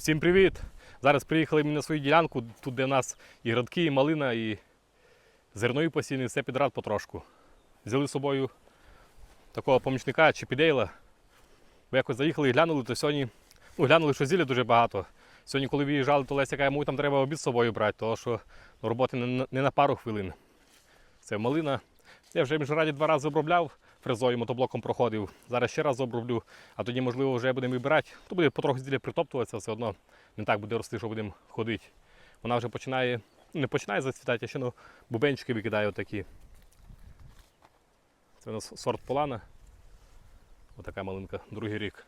Всім привіт! Зараз приїхали ми на свою ділянку, тут де в нас і градки, і малина, і зернові посіяні, все підряд потрошку. Взяли з собою такого помічника Чіпідейла. Бо якось заїхали і глянули, то сьогодні ну, глянули, що зілля дуже багато. Сьогодні, коли виїжджали, то Леся каже, йому там треба обід з собою брати, тому що роботи не, на- пару хвилин. Це малина. Я вже міжраді два рази обробляв фрезою, мотоблоком проходив. Зараз ще раз оброблю, а тоді, можливо, вже будемо вибирати. То буде потроху зілля притоптуватися, все одно не так буде рости, що будемо ходити. Вона вже починає, ну, не починає зацвітати, а ще ну, бубенчики викидає отакі. Це у нас сорт полана. Отака малинка, другий рік.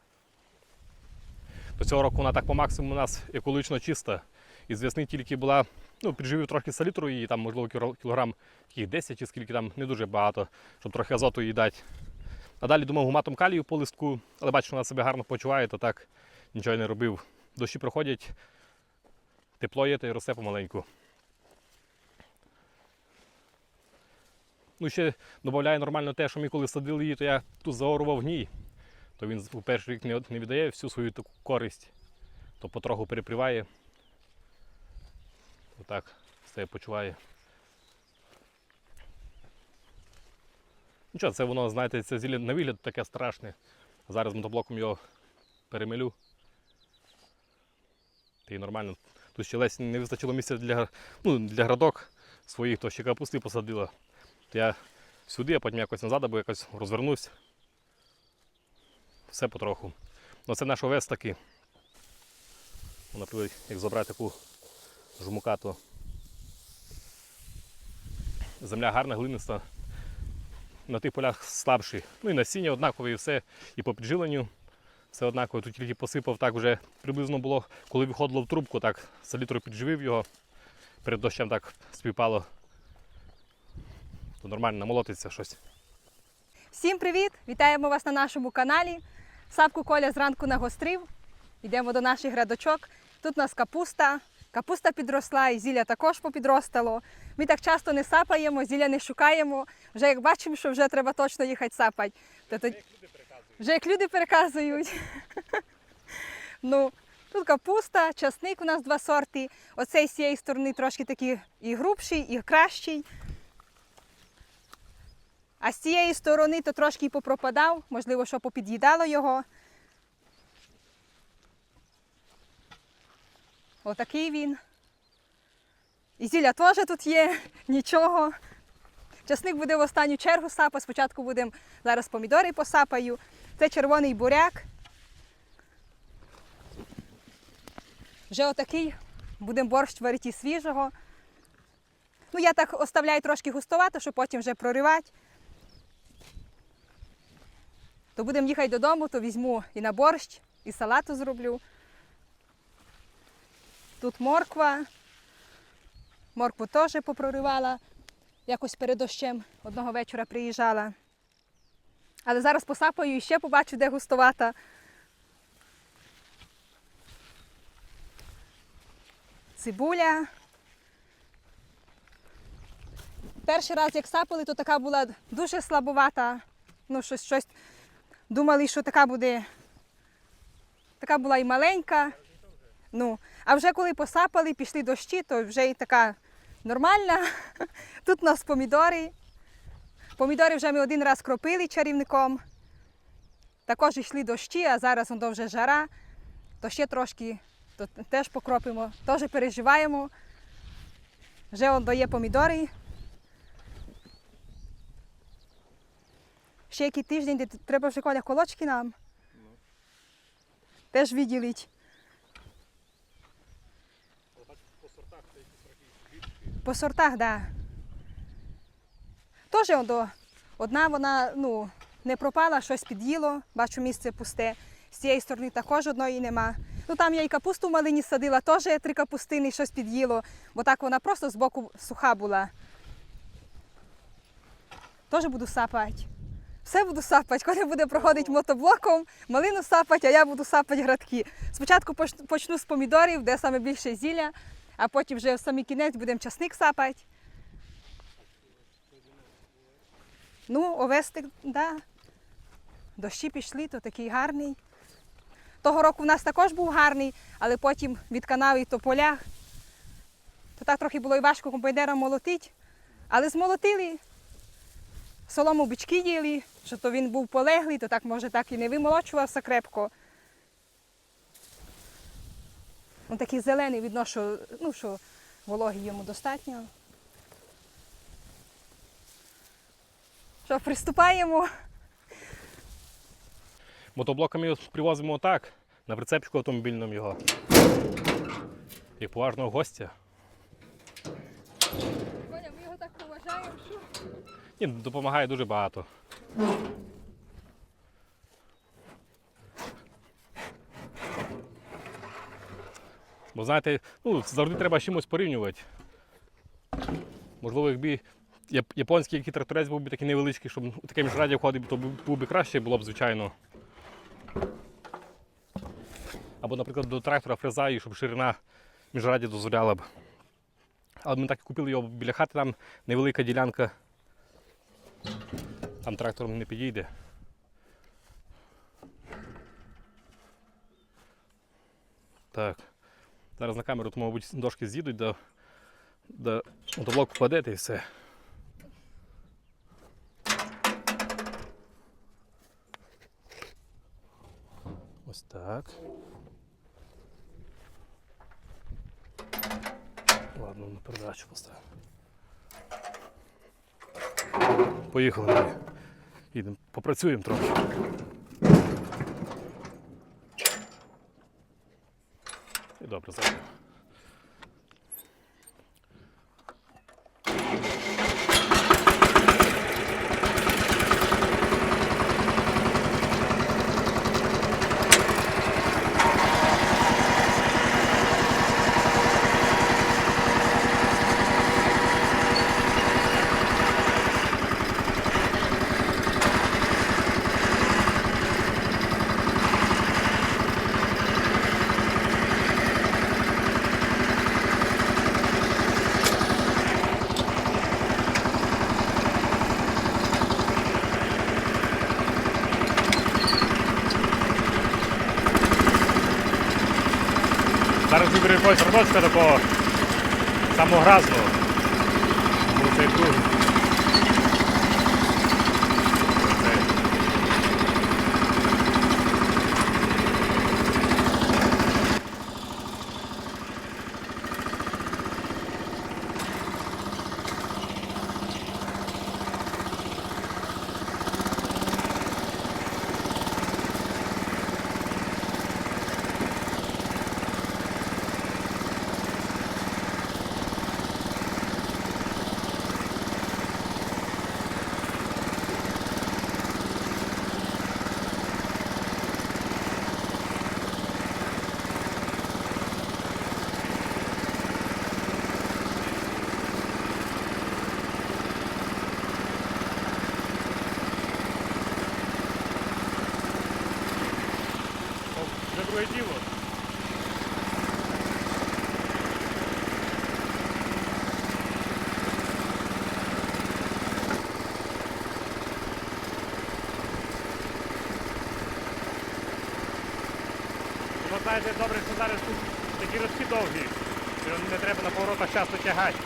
До цього року вона так по максимуму у нас екологічно чиста. І з весни тільки була, ну, підживив трохи салітру її, там, можливо, кілограм таких 10 чи скільки там, не дуже багато, щоб трохи азоту їй дати. А далі думав гуматом калію по листку, але бачу, вона себе гарно почуває, то так нічого не робив. Дощі проходять, тепло є та й росте помаленьку. Ну, ще додаю нормально те, що ми коли садили її, то я тут заорував гній. То він у перший рік не віддає всю свою таку користь, то потроху переприває. Отак все почуває. Нічого, це воно, знаєте, це зілля на вигляд таке страшне. Зараз мотоблоком його перемелю. Та й нормально. Тут ще лесь не вистачило місця для, ну, для градок своїх, то ще капусти посадила. То я сюди, а потім якось назад, або якось розвернусь. Все потроху. Ну це наш овес такий. Ну, Наприклад, як забрати таку жмука, земля гарна, глиниста. На тих полях слабші. Ну і насіння однакове, і все, і по піджиленню все однаково. Тут тільки посипав так вже приблизно було, коли виходило в трубку, так салітру підживив його. Перед дощем так співпало. То нормально намолотиться щось. Всім привіт! Вітаємо вас на нашому каналі. Сапку Коля зранку нагострив. Йдемо до наших грядочок. Тут у нас капуста. Капуста підросла і зілля також попідростало. Ми так часто не сапаємо, зілля не шукаємо. Вже як бачимо, що вже треба точно їхати сапати. То тоді- Вже як люди переказують. ну, тут капуста, часник у нас два сорти. Оцей з цієї сторони трошки такий і грубший, і кращий. А з цієї сторони то трошки й попропадав, можливо, що попід'їдало його. Отакий він. І зілля теж тут є, нічого. Часник буде в останню чергу сапа. Спочатку будемо зараз помідори посапаю. Це червоний буряк. Вже отакий. Будемо борщ варити свіжого. Ну, я так оставляю трошки густувати, щоб потім вже проривати. То будемо їхати додому, то візьму і на борщ, і салату зроблю. Тут морква. Моркву теж попроривала. Якось перед дощем одного вечора приїжджала. Але зараз посапаю і ще побачу, де густовата. Цибуля. Перший раз, як сапали, то така була дуже слабовата. Ну, щось, щось думали, що така буде. Така була і маленька. Ну, а вже коли посапали, пішли дощі, то вже і така нормальна. Тут у нас помідори. Помідори вже ми один раз кропили чарівником. Також йшли дощі, а зараз воно вже жара, то ще трошки то теж покропимо, теж переживаємо. Вже он дає помідори. Ще який тиждень, де треба вже коля колочки нам. Теж виділить. По сортах, так. Да. Теж одна вона ну, не пропала, щось під'їло, бачу місце пусте. З цієї сторони також одної нема. Ну там я і капусту в малині садила, теж три капустини щось під'їло, бо так вона просто з боку суха була. Теж буду сапати. Все буду сапати. Коля буде проходити мотоблоком, малину сапати, а я буду сапати градки. Спочатку почну з помідорів, де саме більше зілля, а потім вже в самий кінець будемо часник сапати. Ну, овестик, да. Дощі пішли, то такий гарний. Того року в нас також був гарний, але потім від канави то поля. То так трохи було і важко комбайнером молотити. Але змолотили. Солому бички їли, що то він був полеглий, то так може так і не вимолочувався крепко. Він такий зелений, видно, що, ну, що вологи йому достатньо. Що, приступаємо? Мотоблоками привозимо так, на прицепчику автомобільному його. Як поважного гостя. Коля, ми його так поважаємо, що. Ні, допомагає дуже багато. Бо знаєте, ну, завжди треба чимось порівнювати. Можливо, якби японський який тракторець був би такий невеличкий, щоб у таке міжраддя входив, то був би краще було б, звичайно. Або, наприклад, до трактора фреза, і щоб ширина міжраддя дозволяла б. Але ми так і купили його біля хати, там невелика ділянка. Там трактором не підійде. Так. Зараз на камеру, то, мабуть, дошки з'їдуть до, до мотоблоку впадете і все. Ось так. Ладно, на передачу поставимо. Поїхали ми. Їдемо, попрацюємо трохи. І добре, якогось родочка такого самогразного. Бо цей круг. Оцей. О, Вже друге діло. Ну, знаєте, добре, що зараз тут такі рожки довгі, що не треба на поворотах часто тягати.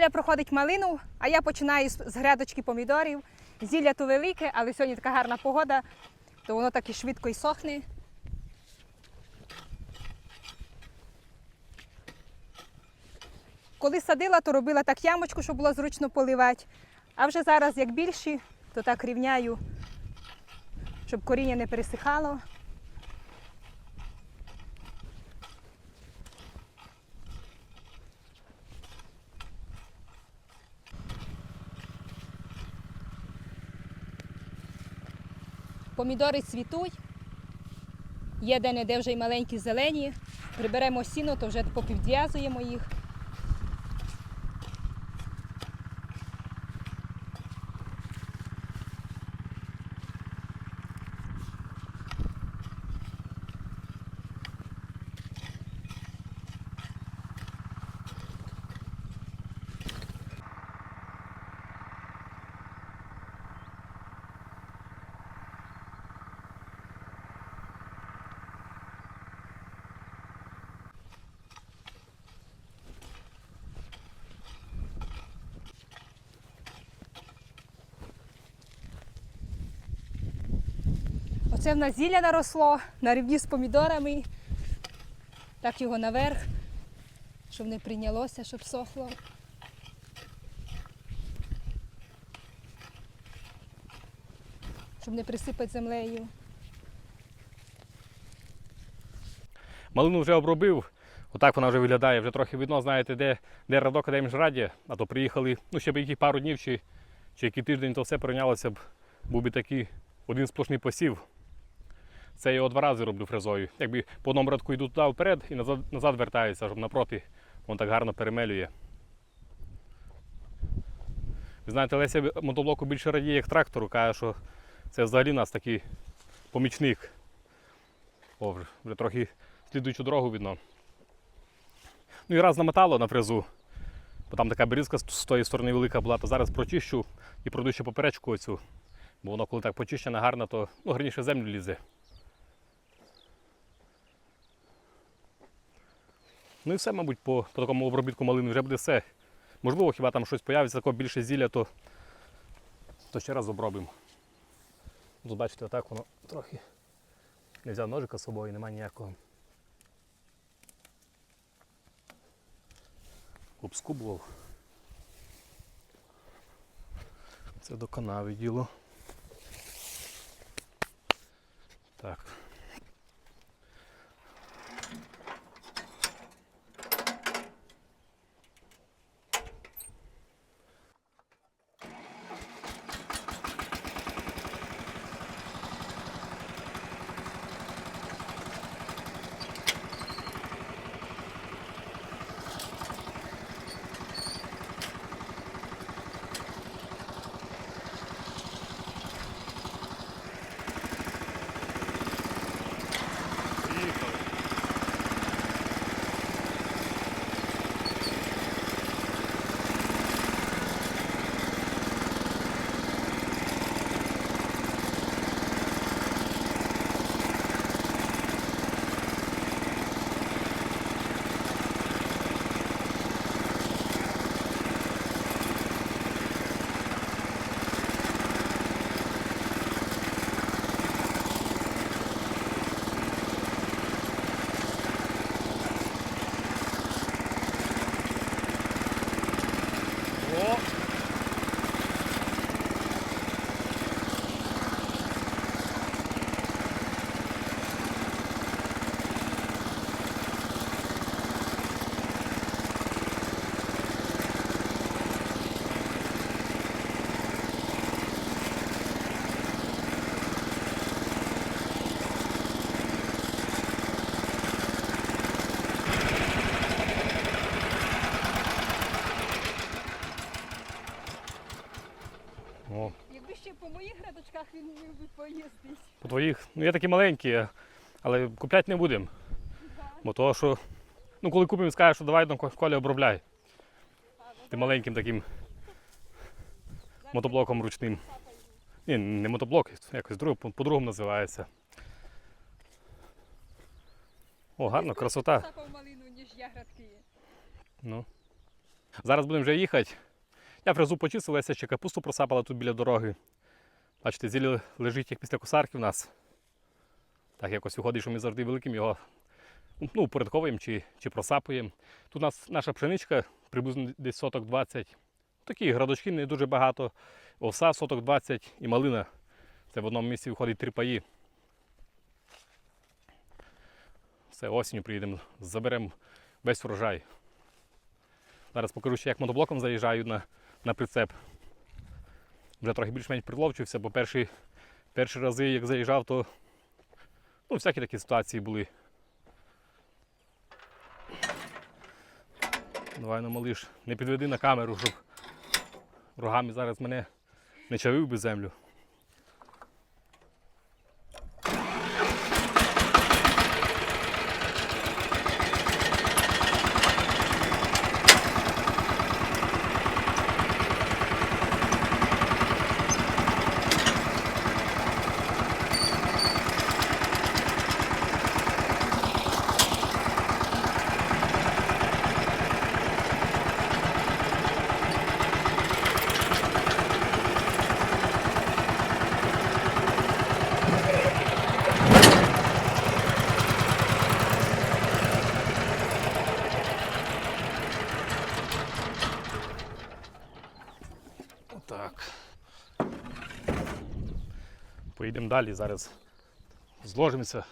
Коля проходить малину, а я починаю з грядочки помідорів. Зілля то велике, але сьогодні така гарна погода, то воно так і швидко і сохне. Коли садила, то робила так ямочку, щоб було зручно поливати. А вже зараз, як більші, то так рівняю, щоб коріння не пересихало. Помідори цвітуть. Є де-не-де вже й маленькі зелені. Приберемо сіно, то вже попівдв'язуємо їх. Оце в нас зілля наросло на рівні з помідорами. Так його наверх, щоб не прийнялося, щоб сохло. Щоб не присипати землею. Малину вже обробив. Отак вона вже виглядає. Вже трохи видно, знаєте, де, де радок, а де міжраддя. А то приїхали, ну ще б яких пару днів чи, чи який тиждень, то все прийнялося б. Був би такий один сплошний посів. Це я його два рази роблю фрезою. Якби по одному радку йду туди вперед і назад, назад вертаюся, щоб напроти він так гарно перемелює. Ви знаєте, Леся мотоблоку більше радіє, як трактору, каже, що це взагалі у нас такий помічник. О, вже, трохи слідуючу дорогу видно. Ну і раз намотало на фрезу, бо там така берізка з тої сторони велика була, то зараз прочищу і пройду ще поперечку оцю. Бо воно коли так почищене гарно, то ну, гарніше землю лізе. Ну і все, мабуть, по, по такому обробітку малини вже буде все. Можливо, хіба там щось появиться, такого більше зілля, то, то ще раз обробимо. Тут бачите, отак воно трохи. Не взяв ножика з собою, немає ніякого. Обскубував. Це до канави діло. Так. Грядочках він би поїздити. по твоїх. Ну є такі маленькі, але купляти не будемо. Бо того, що. Ну, коли купимо, скаже, що давай там Коля обробляй. Тим маленьким таким мотоблоком ручним. Ні, не мотоблок, якось друг, по- по-другому називається. О, гарно, красота. Малину, ніж я. Ну. Зараз будемо вже їхати. Я фрезу почистив, Леся ще капусту просапала тут біля дороги. Бачите, зілля лежить як після косарки в нас. Так якось виходить, що ми завжди великим його ну, упорядковуємо чи, чи просапуємо. Тут у нас наша пшеничка приблизно десь соток 20. Такі градочки не дуже багато. Овса соток 20 і малина. Це в одному місці виходить три паї. Все, осінню приїдемо, заберемо весь врожай. Зараз покажу ще, як мотоблоком заїжджаю на, на прицеп. Вже трохи більш-менш приловчився, бо перші, перші рази, як заїжджав, то ну, всякі такі ситуації були. Давай ну, малиш, не підведи на камеру, щоб рогами зараз мене не чавив би землю. Отак. Поїдемо далі, зараз зложимося.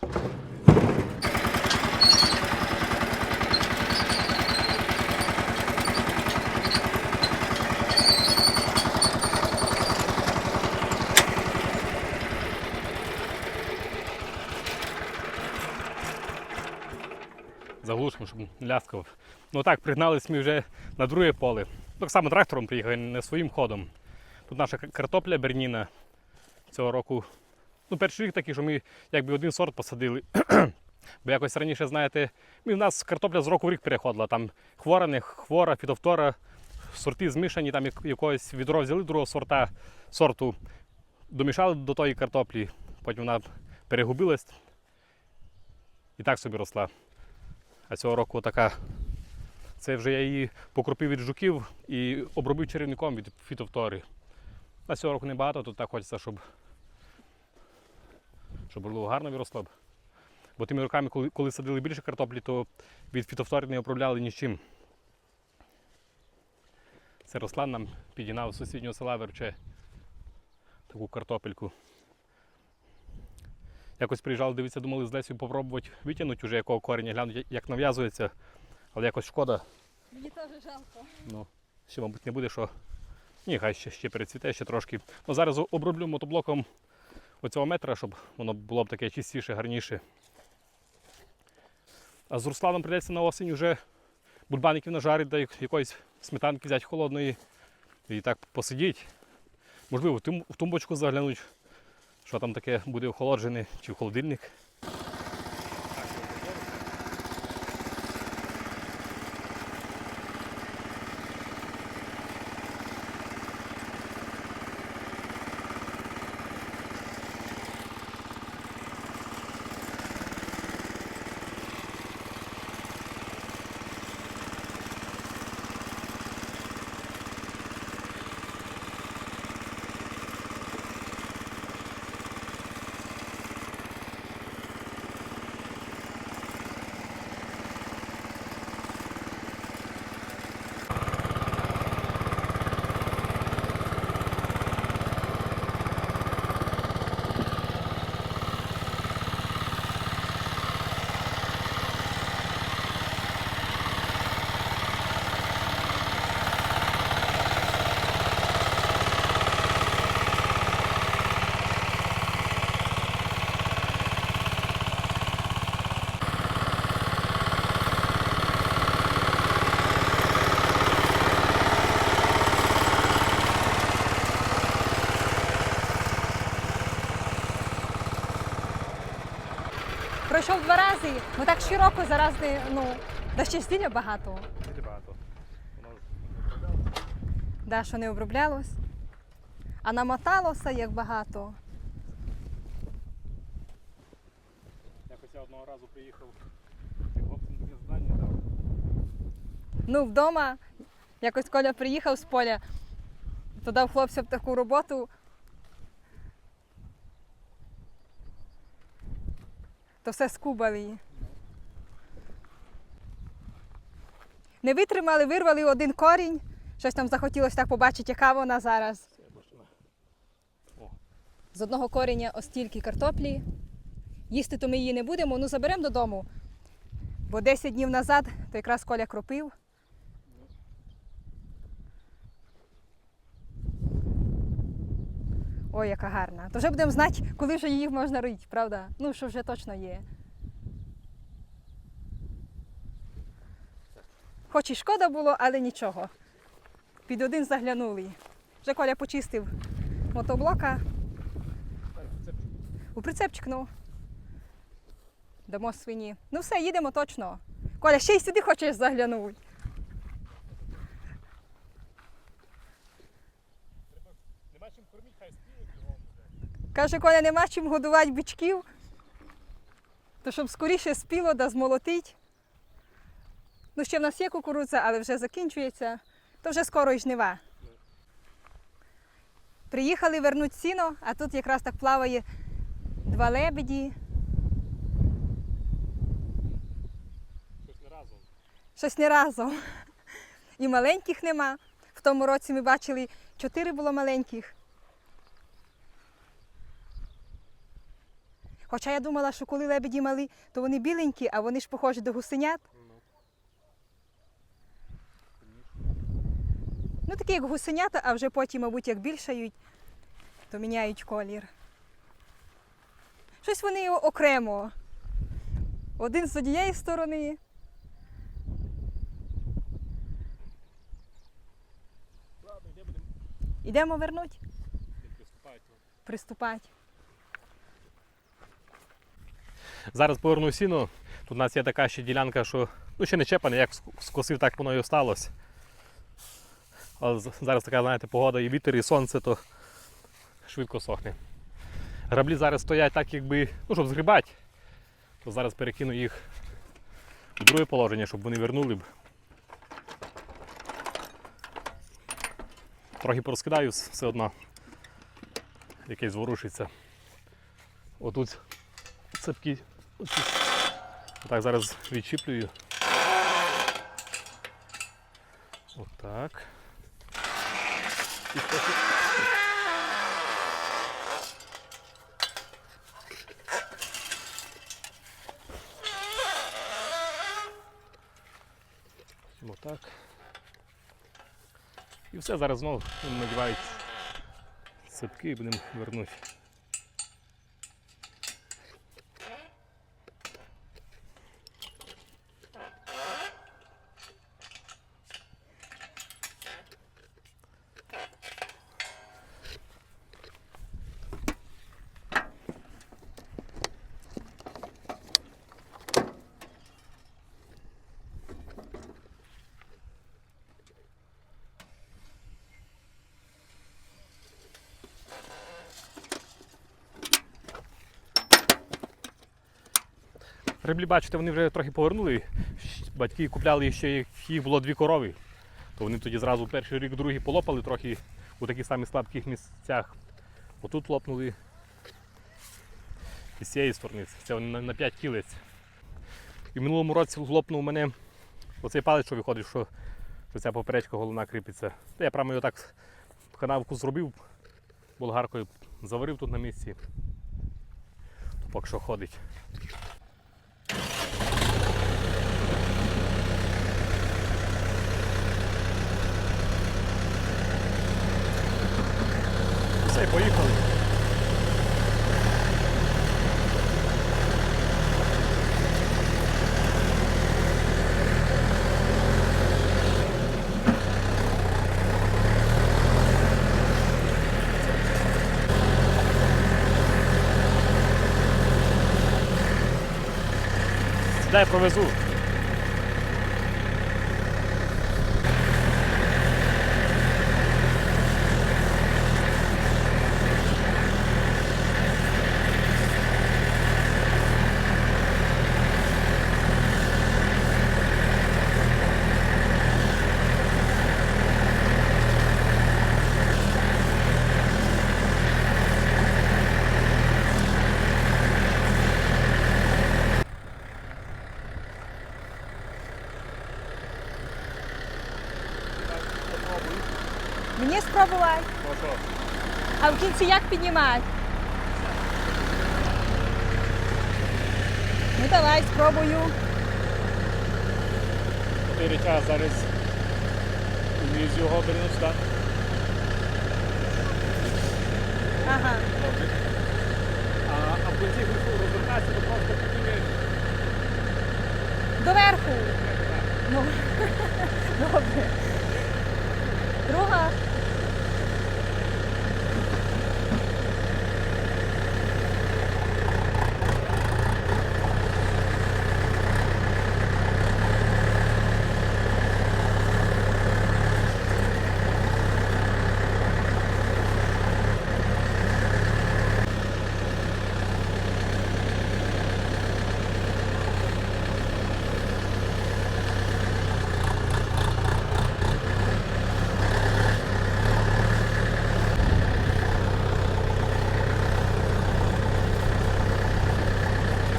Заглушимо, щоб ляскав. Ну так, пригнались ми вже на друге поле. Так само трактором приїхали, не своїм ходом. Тут наша картопля Берніна цього року. Ну, перший рік такий, що ми якби один сорт посадили. Бо якось раніше, знаєте, в нас картопля з року в рік переходила. Там хвора, не хвора, фітовтора, сорти змішані, там як- якогось відро взяли другого сорта, сорту, домішали до тої картоплі, потім вона перегубилась і так собі росла. А цього року така. Це вже я її покропив від жуків і обробив черівником від фітовтори. На цього року небагато, тут так хочеться, щоб, щоб було гарно виросло б. Бо тими роками, коли, коли садили більше картоплі, то від фітовтори не обробляли нічим. Це Руслан нам підігнав з сусіднього села Верче таку картопельку. Якось приїжджали, дивитися, думали з Лесю попробувати витягнути вже якого кореня, глянути, як нав'язується, але якось шкода. Мені теж жалко. Ну, ще, мабуть, не буде, що. Ні, хай ще, ще перецвіте, ще трошки. Ну, зараз оброблю мотоблоком оцього метра, щоб воно було б таке чистіше, гарніше. А з Русланом прийдеться на осінь вже бульбаників нажарити, да якоїсь сметанки взяти холодної і так посидіть. Можливо, в тумбочку заглянуть, що там таке буде охолоджене, чи в холодильник. Пройшов два рази, ну так широко зараз не, ну, да ще стіля багато. Багато. Да, що не оброблялось. А намоталося як багато. Якось я одного разу приїхав тим хлопцям таке завдання дав. Ну, вдома Якось Коля приїхав з поля, то дав хлопцям таку роботу. То все скубали її. Не витримали, вирвали один корінь. Щось нам захотілося так побачити, яка вона зараз. З одного коріння ось тільки картоплі. Їсти то ми її не будемо, ну заберемо додому. Бо 10 днів назад то якраз Коля кропив. Ой, яка гарна. То вже будемо знати, коли вже її можна рити, правда? Ну, що вже точно є. Хоч і шкода було, але нічого. Під один заглянули. Вже Коля почистив мотоблока. У прицепчик, ну. Дамо свині. Ну все, їдемо точно. Коля, ще й сюди хочеш заглянути. Нема чим кормити, хай спіють його. Каже, Коля, нема чим годувати бичків. То щоб скоріше спіло да змолотить. Ну, ще в нас є кукурудза, але вже закінчується. То вже скоро і жнива. Приїхали вернуть сіно, а тут якраз так плаває два лебеді. Щось не разом. Щось не разом. І маленьких нема. В тому році ми бачили, чотири було маленьких. Хоча я думала, що коли лебеді малі, то вони біленькі, а вони ж похожі до гусенят. Ну, такі як гусенята, а вже потім, мабуть, як більшають, то міняють колір. Щось вони окремо. Один з однієї сторони, Ладно, йде будемо Ідемо вернуть, приступати. приступати. Зараз поверну сіно. Тут у нас є така ще ділянка, що ну, ще не чепане, як скосив, так воно і осталось. Але зараз така, знаєте, погода, і вітер, і сонце, то швидко сохне. Граблі зараз стоять так, якби, ну, щоб згрібати. То зараз перекину їх в друге положення, щоб вони вернули б. Трохи порозкидаю все одно. Якесь зворушиться. Отут цепки. Так, зараз відчіплюю. Отак. Отак. І все, зараз знову надівають цепки і будемо вернути. Греблі, бачите, вони вже трохи повернули. Батьки купляли ще, як їх було дві корови. То вони тоді зразу перший рік, другий полопали трохи у таких самих слабких місцях. Отут лопнули. І з цієї сторони. Це вони на, на 5 кілець. І в минулому році лопнув мене оцей палець, що виходить, що, що ця поперечка головна кріпиться. Та я прямо його так канавку зробив, болгаркою заварив тут на місці. То поки що ходить. Все, поїхали. Дай провезу. спробувати. Ну що, А в кінці як піднімати? Ну давай, спробую. час зараз вниз його беремо сюди. Ага. Добре. А, а в кінці розвертатися, то просто підніме. Доверху. Ну, добре. Друга.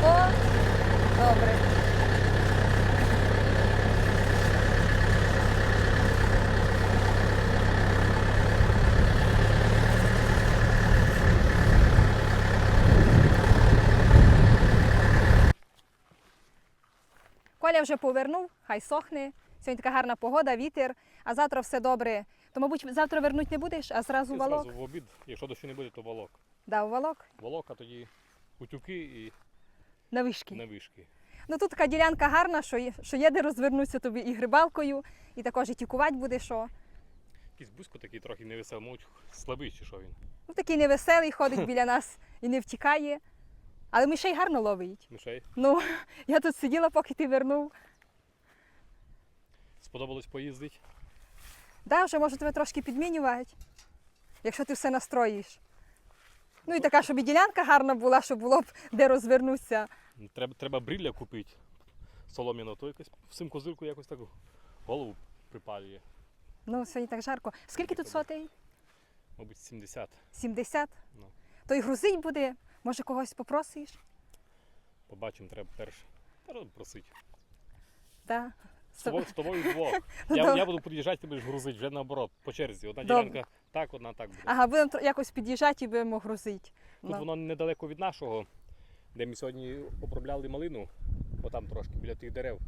О, добре. Коля вже повернув, хай сохне. Сьогодні така гарна погода, вітер, а завтра все добре. То, мабуть, завтра вернуть не будеш, а зразу І валок. зразу в обід, якщо дощу не буде, то волок. Да, у валок Волок, а тоді утюки і на вишки. Ну тут така ділянка гарна, що є, що є де розвернутися тобі і грибалкою, і також і тікувати буде що. Якийсь бузько такий трохи невеселий, мабуть, слабий чи що він. Ну такий невеселий, ходить біля нас і не втікає. Але мишей гарно ловить. Мишей. Ну, я тут сиділа, поки ти вернув. Сподобалось поїздити. Да, вже можу тебе трошки підмінювати, якщо ти все настроїш. Ну і така, щоб і ділянка гарна була, щоб було б де розвернутися. Треба, треба брилля купити. Солом'яно, то якось всім козирку якось так голову припалює. Ну, сьогодні так жарко. Скільки тут сотей? Мабуть, 70. 70? Ну. То й грузить буде. Може, когось попросиш? Побачимо, треба перше. Треба просити. Да. З тобою, з тобою двох. Ну, Я, я буду під'їжджати, ти будеш грузити вже наоборот, по черзі. Одна Добре. ділянка так, одна так буде. Ага, будемо якось під'їжджати і будемо грузити. Тут Ну. воно недалеко від нашого, де ми сьогодні обробляли малину, отам трошки біля тих дерев.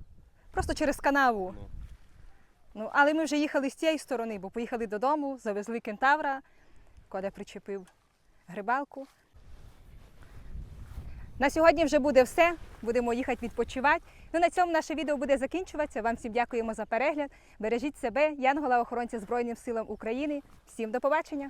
Просто через канаву. Ну. Ну, але ми вже їхали з цієї сторони, бо поїхали додому, завезли кентавра, Коля причепив грибалку. На сьогодні вже буде все. Будемо їхати відпочивати. Ну, на цьому наше відео буде закінчуватися. Вам всім дякуємо за перегляд. Бережіть себе, Янгола, охоронця Збройним силам України. Всім до побачення!